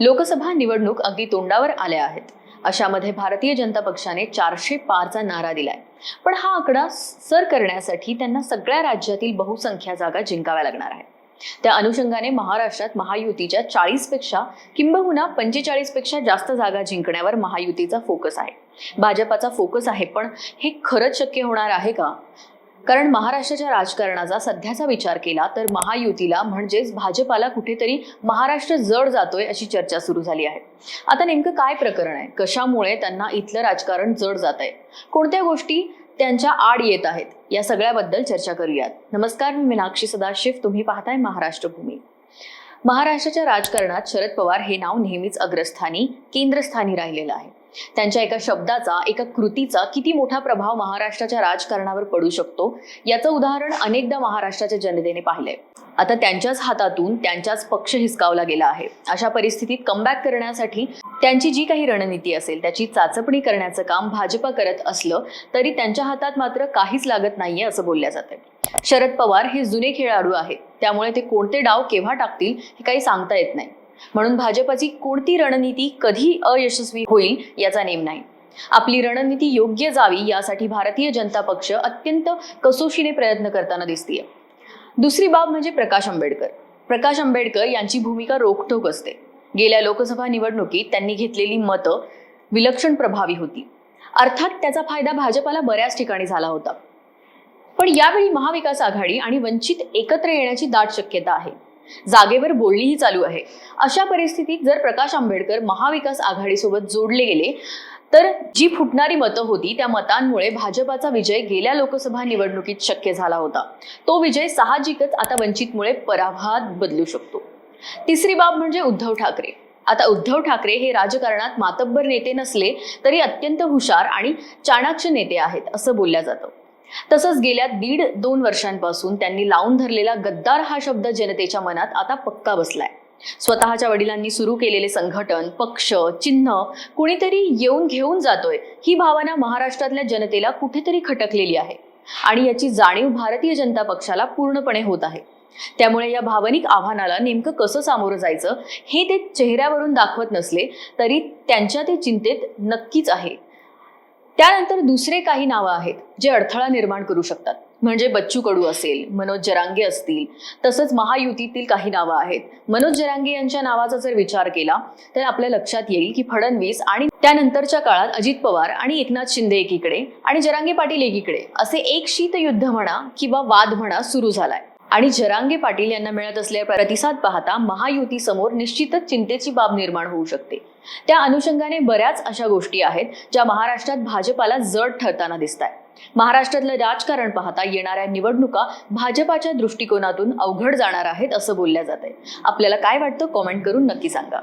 लोकसभा निवडणूक अगदी तोंडावर आल्या आहेत. अशामध्ये भारतीय जनता पक्षाने चारशे पारचा नारा दिलाय. पण हा आकडा सर करण्यासाठी त्यांना सगळ्या राज्यातील बहुसंख्या जागा जिंकाव्या लागणार आहे त्या अनुषंगाने महाराष्ट्रात महायुतीच्या चाळीसपेक्षा किंबहुना पंचेचाळीसपेक्षा जास्त जागा जिंकण्यावर महायुतीचा फोकस आहे. भाजपाचा फोकस आहे पण हे खरंच शक्य होणार आहे का? कारण महाराष्ट्राच्या राजकारणाचा सध्याचा विचार केला तर महायुतीला म्हणजेच भाजपाला कुठेतरी महाराष्ट्र जड जातोय अशी चर्चा सुरू झाली आहे. आता नेमकं काय प्रकरण आहे? कशामुळे त्यांना इथलं राजकारण जड जात आहे? कोणत्या गोष्टी त्यांच्या आड येत आहेत? या सगळ्याबद्दल चर्चा करूयात. नमस्कार मी मीनाक्षी सदाशिव. तुम्ही पाहताय महाराष्ट्र भूमी. महाराष्ट्राच्या राजकारणात शरद पवार हे नाव नेहमीच अग्रस्थानी केंद्रस्थानी राहिलेलं आहे. त्यांच्या एका शब्दाचा एका कृतीचा किती मोठा प्रभाव महाराष्ट्राच्या राजकारणावर पडू शकतो याचं उदाहरण अनेकदा महाराष्ट्राच्या जनतेने पाहिलंय. आता त्यांच्याच हातातून त्यांच्याच पक्ष हिसकावला गेला आहे. अशा परिस्थितीत कमबॅक करण्यासाठी त्यांची जी काही रणनीती असेल त्याची चाचपणी करण्याचं काम भाजपा करत असलं तरी त्यांच्या हातात मात्र काहीच लागत नाहीये असं बोलल्या जाते शरद पवार हे जुने खेळाडू आहेत. त्यामुळे ते कोणते डाव केव्हा टाकतील हे काही सांगता येत नाही. म्हणून भाजपाची कोणती रणनीती कधी अयशस्वी होईल याचा नेम नाही. आपली रणनीती योग्य जावी यासाठी भारतीय जनता पक्ष अत्यंत कसोशीने प्रयत्न करताना दिसतीय. दुसरी बाब म्हणजे प्रकाश आंबेडकर. प्रकाश आंबेडकर यांची भूमिका रोखठोक असते. गेल्या लोकसभा निवडणुकीत त्यांनी घेतलेली मतं विलक्षण प्रभावी होती. अर्थात त्याचा फायदा भाजपाला बऱ्याच ठिकाणी झाला होता. पण यावेळी महाविकास आघाडी आणि वंचित एकत्र येण्याची दाट शक्यता आहे. जागेवर बोलणीही चालू आहे. अशा परिस्थितीत जर प्रकाश आंबेडकर महाविकास आघाडीसोबत जोडले गेले तर जी फुटणारी मतं होती त्या मतांमुळे भाजपाचा विजय गेल्या लोकसभा निवडणुकीत शक्य झाला होता. तो विजय साहजिकच आता वंचितमुळे पराभवात बदलू शकतो. तिसरी बाब म्हणजे उद्धव ठाकरे. आता उद्धव ठाकरे हे राजकारणात मातब्बर नेते नसले तरी अत्यंत हुशार आणि चाणाक्ष नेते आहेत असं बोलल्या जातं. तसंच गेल्या दीड दोन वर्षांपासून त्यांनी लावून धरलेला गद्दार हा शब्द जनतेच्या मनात आता पक्का बसलाय. स्वतःच्या वडिलांनी सुरू केलेले संघटन पक्ष चिन्ह कुणीतरी येऊन घेऊन जातोय ही भावना महाराष्ट्रातल्या जनतेला कुठेतरी खटकलेली आहे. आणि याची जाणीव भारतीय जनता पक्षाला पूर्णपणे होत आहे. त्यामुळे या भावनिक आव्हानाला नेमकं कसं सामोरं जायचं हे ते चेहऱ्यावरून दाखवत नसले तरी त्यांच्या ते चिंतेत नक्कीच आहे. त्यानंतर दुसरे काही नावं आहेत जे अडथळा निर्माण करू शकतात. म्हणजे बच्चू कडू असेल मनोज जरांगे असतील तसंच महायुतीतील काही नावं आहेत. मनोज जरांगे यांच्या नावाचा जर विचार केला तर आपल्या लक्षात येईल की फडणवीस आणि त्यानंतरच्या काळात अजित पवार आणि एकनाथ शिंदे एकीकडे आणि जरांगे पाटील एकीकडे असे एक शीत युद्ध म्हणा किंवा वाद म्हणा सुरू झालाय. आणि जरांगे पाटील यांना मिळत असलेला प्रतिसाद पाहता महायुती समोर निश्चितच चिंतेची बाब निर्माण होऊ शकते. त्या अनुषंगाने बऱ्याच अशा गोष्टी आहेत ज्या महाराष्ट्रात भाजपाला जड ठरताना दिसत आहेत महाराष्ट्रातलं राजकारण पाहता येणाऱ्या निवडणुका भाजपाच्या दृष्टिकोनातून अवघड जाणार आहेत असं बोलल्या जात आहे आपल्याला काय वाटतं? कॉमेंट करून नक्की सांगा.